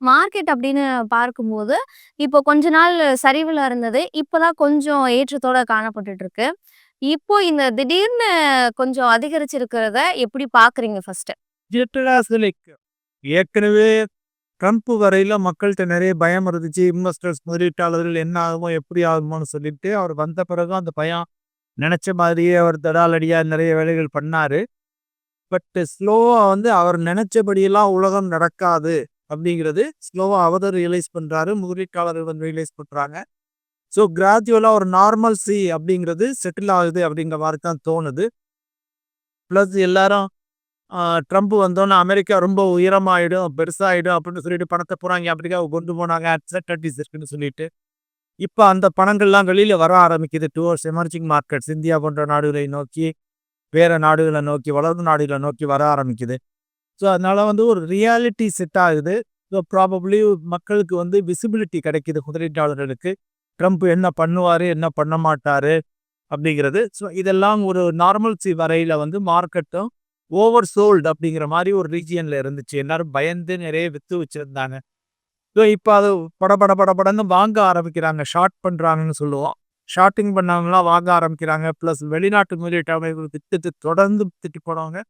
Market அப்படின்னு பார்க்கும்போது, இப்போ கொஞ்ச நாள் சரிவில் இருந்தது. இப்போதான் கொஞ்சம் ஏற்றத்தோட காணப்பட்டுட்டு இருக்கு. இப்போ இந்த திடீர்னு கொஞ்சம் அதிகரிச்சிருக்கிறத எப்படி பார்க்குறீங்க ஃபர்ஸ்ட்டு? ஏற்கனவே ட்ரம்ப் வரையில மக்கள்கிட்ட நிறைய பயம் இருந்துச்சு. இன்வெஸ்டர்ஸ், முதலீட்டாளர்கள் என்ன ஆகுமோ, எப்படி ஆகுமோன்னு சொல்லிட்டு, அவர் வந்த பிறகு அந்த பயம் நினைச்ச மாதிரியே அவர் தடாலடியா நிறைய வேலைகள் பண்ணாரு. பட் ஸ்லோவா வந்து அவர் நினைச்சபடியெல்லாம் உலகம் நடக்காது அப்படிங்கிறது ஸ்லோவாக அவர் ரியலைஸ் பண்ணுறாரு முதலீட்டாளர்கள் வந்து ரியலைஸ் பண்ணுறாங்க ஸோ கிராஜுவலாக ஒரு நார்மல் சி அப்படிங்கிறது செட்டில் ஆகுது அப்படிங்கிற மாதிரி தான் தோணுது. ப்ளஸ் எல்லாரும் ட்ரம்ப் வந்தோன்னே அமெரிக்கா ரொம்ப உயரமாயிடும், பெருசாயிடும் அப்படின்னு சொல்லிட்டு பணத்தை பூரா இங்க கொண்டு போனாங்க. அட்சர்டடிஸ் இருக்குன்னு சொல்லிட்டு. இப்போ அந்த பணங்கள்லாம் வெளியில் வர ஆரம்பிக்குது டுவர்ட்ஸ் எமர்ஜிங் மார்க்கெட்ஸ் இந்தியா போன்ற நாடுகளை நோக்கி, வேறு நாடுகளை நோக்கி, வளர்ந்த நாடுகளை நோக்கி வர ஆரம்பிக்குது. ஸோ அதனால் வந்து ஒரு ரியாலிட்டி செட் ஆகுது. ஸோ ப்ராபப்ளி மக்களுக்கு வந்து விசிபிலிட்டி கிடைக்கிது முதலீட்டாளர்களுக்கு. ட்ரம்ப் என்ன பண்ணுவார் என்ன பண்ண மாட்டார் அப்படிங்கிறது. ஸோ இதெல்லாம் ஒரு நார்மல்சி வரையில் வந்து மார்க்கெட்டும் ஓவர் சோல்டு அப்படிங்கிற மாதிரி ஒரு ரீஜியனில் இருந்துச்சு. எல்லாரும் பயந்து நிறைய விற்று வச்சிருந்தாங்க. ஸோ இப்போ அது பட பட பட வாங்க ஆரம்பிக்கிறாங்க. ஷார்ட் பண்ணுறாங்கன்னு சொல்லுவோம். ஷார்ட்டிங் பண்ணவங்களாம் வாங்க ஆரம்பிக்கிறாங்க. ப்ளஸ் வெளிநாட்டு முதலீட்டாளர்கள் வித்துட்டு தொடர்ந்து வித்துட்டு போனவங்க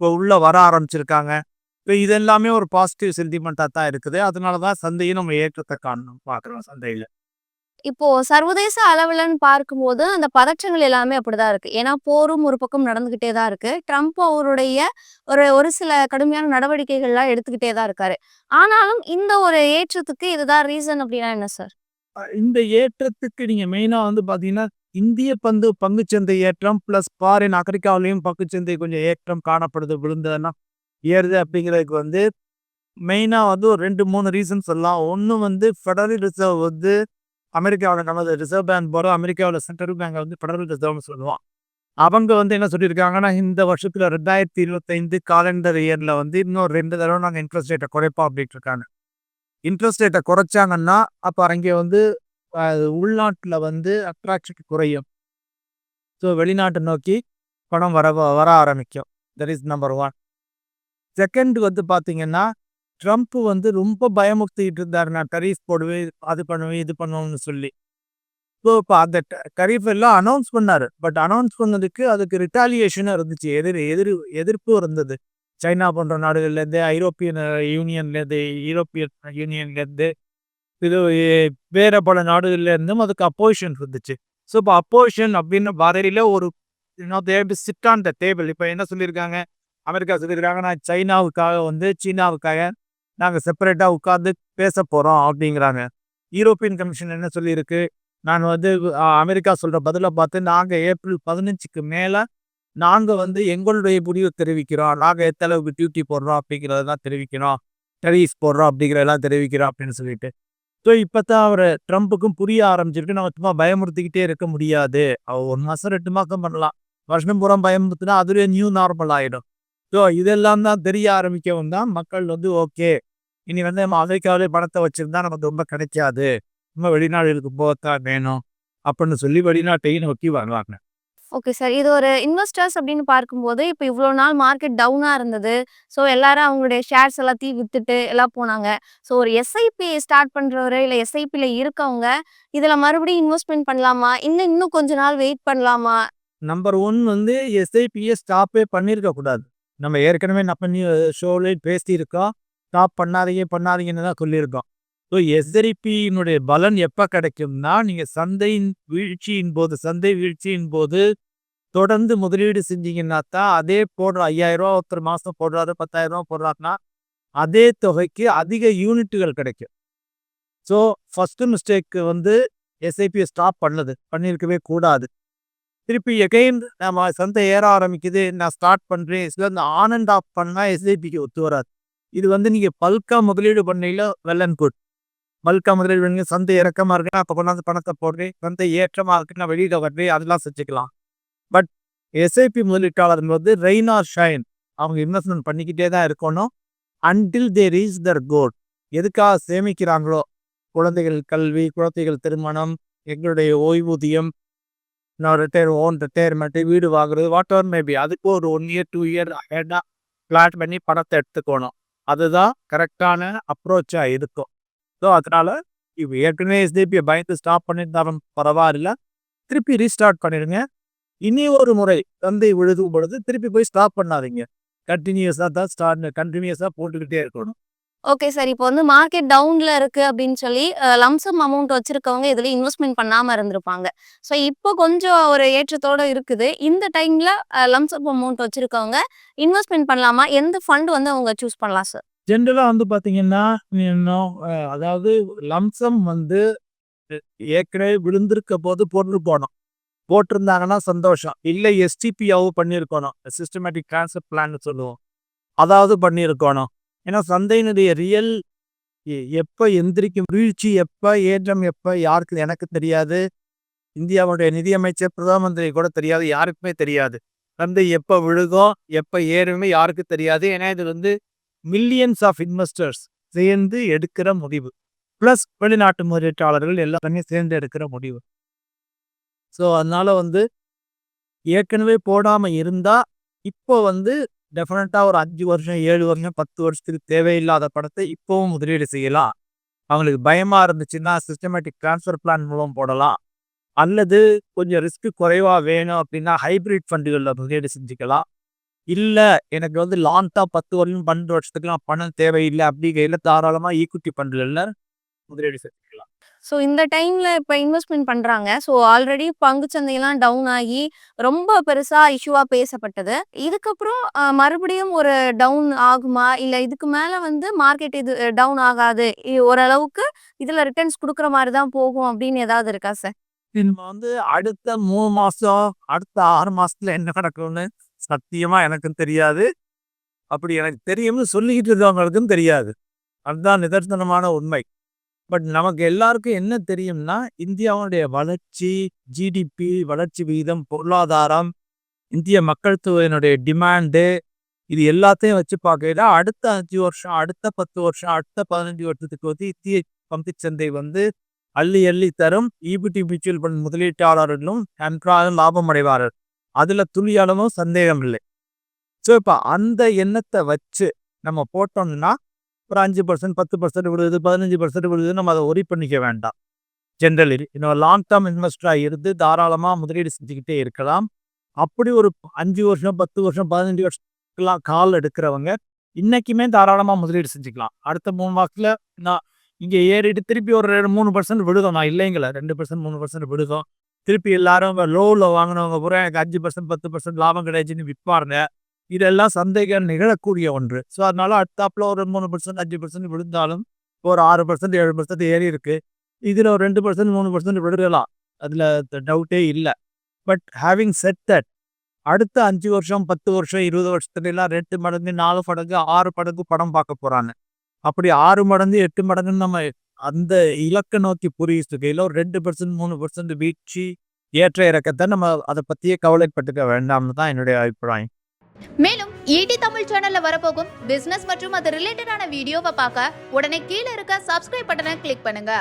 இப்போ உள்ளே வர ஆரம்பிச்சிருக்காங்க. இப்போ இது எல்லாமே ஒரு பாசிட்டிவ் சென்டிமெண்ட்டாக தான் இருக்குது. அதனால தான் சந்தையும் நம்ம ஏற்றத்தை காணணும் பார்க்குறோம் சந்தையில் இப்போ சர்வதேச அளவிலன்னு பார்க்கும்போது, அந்த பதற்றங்கள் எல்லாமே அப்படிதான் இருக்கு. ஏன்னா போரும் ஒரு பக்கம் நடந்துகிட்டே தான் இருக்கு. ட்ரம்ப் அவருடைய ஒரு ஒரு சில கடுமையான நடவடிக்கைகள்லாம் எடுத்துக்கிட்டே தான் இருக்காரு. ஆனாலும் இந்த ஒரு ஏற்றத்துக்கு இதுதான் ரீசன் அப்படின்னா என்ன சார்? இந்த ஏற்றத்துக்கு நீங்க மெயினா வந்து பார்த்தீங்கன்னா, இந்திய பந்து பங்குச்சந்தை ஏற்றம் பிளஸ் ஃபாரின் அமெரிக்காவிலயும் பங்குச்சந்தை கொஞ்சம் ஏற்றம் காணப்படுது. விழுந்ததுன்னா ஏறுது அப்படிங்கிறதுக்கு வந்து மெயினா வந்து ஒரு 2, 3 ரீசன் சொல்லலாம். ஒண்ணு வந்து ஃபெடரல் ரிசர்வ் வந்து அமெரிக்காவோட நமது ரிசர்வ் பேங்க் போகிற அமெரிக்காவோட சென்ட்ரல் பேங்க் வந்து ஃபெடரல் ரிசர்வ்னு சொல்லுவான் அவங்க வந்து என்ன சொல்லியிருக்காங்கன்னா, இந்த வருஷத்தில் ரெண்டாயிரத்தி இருபத்தைந்து காலண்டர் இயரில் வந்து இன்னும் ரெண்டு தடவை நாங்கள் இன்ட்ரெஸ்ட் ரேட்டை குறைப்போம் அப்படின்ட்டு இருக்காங்க. இன்ட்ரெஸ்ட் ரேட்டை குறைச்சாங்கன்னா, அப்போ அங்கே வந்து உள்நாட்டில் வந்து அட்ராக்ஷன் குறையும். ஸோ வெளிநாட்டை நோக்கி பணம் வர வர ஆரம்பிக்கும். That is number one second வந்து பார்த்தீங்கன்னா, ட்ரம்ப் வந்து ரொம்ப பயமுக்திக்கிட்டு இருந்தார் நான் டரிஃப் போடுவேன், அது பண்ணுவேன், இது பண்ணுவேன்னு சொல்லி. ஸோ இப்போ அந்த ட எல்லாம் அனௌன்ஸ் பண்ணார் பட் அனௌன்ஸ் பண்ணதுக்கு அதுக்கு ரிட்டாலியேஷனும் இருந்துச்சு. எதிர் எதிர் எதிர்ப்பும் இருந்தது. சைனா போன்ற நாடுகள்லேருந்து, ஐரோப்பியன் யூனியன்லேருந்து, யூரோப்பியன் யூனியன்லேருந்து, இது வேறு பல நாடுகள்லேருந்தும் அதுக்கு அப்போசிஷன் இருந்துச்சு. ஸோ இப்போ அப்போசிஷன் அப்படின்னு வரையில ஒரு you sit on the table. இப்போ என்ன சொல்லியிருக்காங்க, அமெரிக்கா சொல்லியிருக்காங்க, நான் சைனாவுக்காக வந்து சீனாவுக்காக நாங்கள் செப்பரேட்டாக உட்காந்து பேசப் போகிறோம் அப்படிங்கிறாங்க. யூரோப்பியன் கமிஷன் என்ன சொல்லியிருக்கு, நான் வந்து அமெரிக்கா சொல்கிற பதிலை பார்த்து நாங்கள் ஏப்ரல் பதினஞ்சுக்கு மேலே நாங்கள் வந்து எங்களுடைய முடிவ தெரிவிக்கிறோம். நாங்கள் எந்த அளவுக்கு டியூட்டி போடுறோம் அப்படிங்கிறதெல்லாம் தெரிவிக்கிறோம். டெரீஸ் போடுறோம் அப்படிங்கிறதெல்லாம் தெரிவிக்கிறோம் அப்படின்னு சொல்லிட்டு. ஸோ இப்போ தான் அவர் ட்ரம்புக்கும் புரிய ஆரம்பிச்சிருக்கு. நம்ம சும்மா பயமுறுத்திக்கிட்டே இருக்க முடியாது. அவ 1 மாசம் 2 மாசம் பண்ணலாம். வருஷம் பூரா பயமுறுத்தினா அதுவே நியூ நார்மல் ஆகிடும் ஸோ இதெல்லாம் தான் தெரிய ஆரம்பிக்கவும் தான் மக்கள் வந்து ஓகே. இனி வந்து நம்ம அமெரிக்காவிலே பணத்தை வச்சுருந்தா நமக்கு ரொம்ப கிடைக்காது. நம்ம வெளிநாடுகளுக்கு போகத்தான் வேணும். அப்படின்னு சொல்லி வெளிநாட்டையும் நோக்கி வருவாங்க. Okay sir. இது ஒரு இன்வெஸ்டர்ஸ் அப்படின்னு பார்க்கும்போது, இப்போ இவ்வளோ நாள் மார்க்கெட் டவுனாக இருந்தது. ஸோ எல்லாரும் அவங்களுடைய ஷேர்ஸ் எல்லாத்தையும் வித்துட்டு எல்லாம் போனாங்க. ஸோ ஒரு எஸ்ஐபி ஸ்டார்ட் பண்ணுறவரு இல்லை எஸ்ஐபியில் இருக்கவங்க, இதில் மறுபடியும் இன்வெஸ்ட்மெண்ட் பண்ணலாமா? இன்னும் இன்னும் கொஞ்ச நாள் வெயிட் பண்ணலாமா? நம்பர் ஒன் வந்து எஸ்ஐபியை ஸ்டாப்பே பண்ணியிருக்க கூடாது. நம்ம ஏற்கனவே நம்ம நியூ பேசியிருக்கோம். ஸ்டாப் பண்ணாதீங்க, பண்ணாதீங்கன்னு தான் சொல்லியிருக்கோம். ஸோ எஸ்எரிபியினுடைய பலன் எப்போ கிடைக்கும்னா, நீங்கள் சந்தையின் வீழ்ச்சியின் போது சந்தை வீழ்ச்சியின் போது தொடர்ந்து முதலீடு செஞ்சீங்கன்னா தான் அதே போடுற ஐயாயிரரூவா ஒருத்தர் மாதம் போடுறாரு, பத்தாயிரரூவா போடுறாருன்னா, அதே தொகைக்கு அதிக யூனிட்டுகள் கிடைக்கும். ஸோ ஃபஸ்ட்டு மிஸ்டேக்கு வந்து எஸ்ஐபியை ஸ்டாப் பண்ணது. பண்ணியிருக்கவே கூடாது. திருப்பி எகைன் நம்ம சந்தை ஏற ஆரம்பிக்குது. நான் ஸ்டார்ட் பண்ணுறேன் சில இந்த ஆன் அண்ட் ஆஃப் பண்ணால் எஸ்ஐபிக்கு ஒத்து வராது. இது வந்து நீங்கள் பல்காக முதலீடு பண்ணீங்களோ வெல் அண்ட் குட். மல்க முதலீடு சந்தை இறக்கமாக இருக்குன்னா, அப்போ கொண்டாந்து பணத்தை போடுறேன். சந்தை ஏற்றமாக இருக்குன்னா வெளியில் வர்றேன். அதெல்லாம் செஞ்சுக்கலாம். பட் எஸ்ஐபி முதலீட்டாளர் வந்து ரெயின் ஆர் ஷைன். அவங்க இன்வெஸ்ட்மெண்ட் பண்ணிக்கிட்டே தான் இருக்கணும். Until they reach their goal. எதுக்காக சேமிக்கிறாங்களோ, குழந்தைகள் கல்வி, குழந்தைகள் திருமணம், எங்களுடைய ஓய்வூதியம், நான் ரிட்டையர் ஓன் ரிட்டையர்மெண்ட்டு வீடு வாங்குறது வாட் எவர் மேபி அதுக்கு ஒரு ஒன் இயர், டூ இயர் அஹெட்டா பிளான் பண்ணி பணத்தை எடுத்துக்கணும். அதுதான் கரெக்டான அப்ரோச்சாக இருக்கும் ஸோ அதனால் இப்போ ஏற்கனவே எஸ்டிபியை பயந்து ஸ்டாப் பண்ணியிருந்தாலும் பரவாயில்ல. திருப்பி ரீஸ்டார்ட் பண்ணிடுங்க. இனி ஒரு முறை தந்தை விழுதும் பொழுது திருப்பி போய் ஸ்டாப் பண்ணாதீங்க. கண்டினியூஸாக தான் ஸ்டார்ட் கண்டினியூஸாக போட்டுக்கிட்டே இருக்கணும். ஓகே சார் இப்போ வந்து மார்க்கெட் டவுன்ல இருக்கு அப்படின்னு சொல்லி லம்சம் அமௌண்ட் வச்சிருக்கவங்க இதுல இன்வெஸ்ட்மெண்ட் பண்ணாம இருந்திருப்பாங்க. ஸோ இப்போ கொஞ்சம் ஒரு ஏற்றத்தோட இருக்குது. இந்த டைம்ல லம்சம் அமௌண்ட் வச்சிருக்கவங்க இன்வெஸ்ட்மெண்ட் பண்ணலாமா? எந்த ஃபண்ட் வந்து அவங்க சூஸ் பண்ணலாம் சார் ஜென்ரலாக வந்து பார்த்தீங்கன்னா அதாவது லம்சம் வந்து ஏற்கனவே விழுந்திருக்க போது போட்டு போனோம் போட்டிருந்தாங்கன்னா சந்தோஷம். இல்லை எஸ்டிபியாவும் பண்ணியிருக்கணும். சிஸ்டமேட்டிக் டிரான்ஸ்ஃபர் பிளான் சொல்லுவோம். அதாவது பண்ணியிருக்கணும். ஏன்னா சந்தையினுடைய ரியல் எப்போ எந்திரிக்கும் வீழ்ச்சி எப்போ ஏற்றம் எப்போ யாருக்கு எனக்கு தெரியாது. இந்தியாவுடைய நிதியமைச்சர் பிரதம மந்திரி கூட தெரியாது. யாருக்குமே தெரியாது. சந்தை எப்போ விழுகும் எப்போ ஏறுமே யாருக்கும் தெரியாது. ஏன்னா இது வந்து மில்லியன்ஸ் ஆஃப் இன்வெஸ்டர்ஸ் சேர்ந்து எடுக்கிற முடிவு. ப்ளஸ் வெளிநாட்டு முதலீட்டாளர்கள் எல்லாருமே சேர்ந்து எடுக்கிற முடிவு. ஸோ அதனால் வந்து ஏற்கனவே போடாமல் இருந்தால் இப்போ வந்து டெஃபினட்டாக ஒரு அஞ்சு வருஷம் ஏழு வருஷம் பத்து வருஷத்துக்கு தேவையில்லாத படத்தை இப்போவும் முதலீடு செய்யலாம். அவங்களுக்கு பயமாக இருந்துச்சுன்னா சிஸ்டமேட்டிக் ட்ரான்ஸ்ஃபர் பிளான் மூலம் போடலாம். அல்லது கொஞ்சம் ரிஸ்க்கு குறைவாக வேணும் அப்படின்னா ஹைபிரிட் ஃபண்டுகளில் முதலீடு செஞ்சுக்கலாம். இல்லை எனக்கு வந்து லாங்காக பத்து வருஷம் பன்னெண்டு வருஷத்துக்குலாம் பணம் தேவையில்லை அப்படிங்கையில் தாராளமாக ஈக்குட்டி ஃபண்டுகளில் முதலீடு செஞ்சுக்கலாம். ஸோ இந்த டைம்ல இப்போ இன்வெஸ்ட்மெண்ட் பண்றாங்க. ஸோ ஆல்ரெடி பங்குச்சந்தையெல்லாம் டவுன் ஆகி ரொம்ப பெருசா இஷ்யூவா பேசப்பட்டது. இதுக்கப்புறம் மறுபடியும் ஒரு டவுன் ஆகுமா? இல்ல இதுக்கு மேல வந்து மார்க்கெட் இது டவுன் ஆகாது? ஓரளவுக்கு இதுல ரிட்டர்ன்ஸ் கொடுக்குற மாதிரி தான் போகும் அப்படின்னு ஏதாவது இருக்கா சார் நம்ம வந்து அடுத்த மூணு மாதம் அடுத்த ஆறு மாசத்துல என்ன நடக்கும்னு சத்தியமாக எனக்கும் தெரியாது. அப்படி எனக்கு தெரியும்னு சொல்லிக்கிட்டு இருக்கவங்களுக்கும் தெரியாது. அதுதான் நிதர்சனமான உண்மை. பட் நமக்கு எல்லாருக்கும் என்ன தெரியும்னா இந்தியாவுடைய வளர்ச்சி ஜிடிபி வளர்ச்சி விகிதம் பொருளாதாரம் இந்திய மக்கள் தொகையினுடைய டிமாண்டு இது எல்லாத்தையும் வச்சு பார்க்கையில அடுத்த அஞ்சு வருஷம் அடுத்த பத்து வருஷம் அடுத்த பதினஞ்சு வருஷத்துக்கு வந்து இந்திய பங்கு சந்தை வந்து அள்ளி அள்ளி தரும். ஈபிடி மியூச்சுவல் ஃபண்ட் முதலீட்டாளர்களும் நன்றாக லாபம் அடைவார்கள் அதுல துளி அளவும் சந்தேகம் இல்லை ஸோ இப்போ அந்த எண்ணத்தை வச்சு நம்ம போட்டோம்னா ஒரு அஞ்சு பர்சன்ட் பத்து பர்சன்ட் விழுது பதினஞ்சு பர்சன்ட் விழுது நம்ம அதை ஒரி பண்ணிக்க வேண்டாம். ஜென்ரலி இன்னும் லாங் டேர்ம் இன்வெஸ்டராக இருந்து தாராளமாக முதலீடு செஞ்சுக்கிட்டே இருக்கலாம். அப்படி ஒரு அஞ்சு வருஷம் பத்து வருஷம் பதினஞ்சு வருஷத்துக்கெல்லாம் கால் எடுக்கிறவங்க இன்னைக்குமே தாராளமாக முதலீடு செஞ்சுக்கலாம். அடுத்த மூணு மாதத்தில் நான் இங்கே ஏறிட்டு திருப்பி ஒரு ரெண்டு மூணு பர்சன்ட் விழுதும். நான் இல்லைங்கள ரெண்டு பர்சன்ட் மூணு பர்சன்ட் விழுதும். திருப்பி எல்லாரும் லோவில் வாங்கினவங்க பூரா எனக்கு அஞ்சு பர்சன்ட் பத்து பர்சன்ட் லாபம் கிடையாதுன்னு விற்பாருங்க இதெல்லாம் சந்தேகம் நிகழக்கூடிய ஒன்று. ஸோ அதனால அடுத்தாப்புல ஒரு மூணு பர்சன்ட் அஞ்சு பர்சன்ட் விழுந்தாலும் ஒரு ஆறு பர்சன்ட் ஏழு பர்சன்ட் ஏறி இருக்கு. இதில் ஒரு ரெண்டு பர்சன்ட் மூணு பர்சன்ட் விழுகலாம் அதில் டவுட்டே இல்லை. பட் ஹேவிங் செட் தட் அடுத்த அஞ்சு வருஷம் பத்து வருஷம் இருபது வருஷத்துலலாம் ரெண்டு மடங்கு நாலு மடங்கு ஆறு மடங்கு படம் பார்க்க போகிறாங்க அப்படி ஆறு மடங்கு எட்டு மடங்குன்னு நம்ம அந்த இலக்கை நோக்கி புரியுகையில் ஒரு ரெண்டு பர்சன்ட் மூணு பர்சன்ட் வீழ்ச்சி ஏற்ற இறக்கத்தை நம்ம அதை பற்றியே கவலைப்பட்டுக்க வேண்டாம்னு தான் என்னுடைய அபிப்பிராயம். மேலும் ஈடி தமிழ் சேனல்ல வரப்போகும் பிசினஸ் மற்றும் அது ரிலேட்டடான வீடியோவை பார்க்க உடனே கீழே இருக்க சப்ஸ்கிரைப் பட்டனை கிளிக் பண்ணுங்க.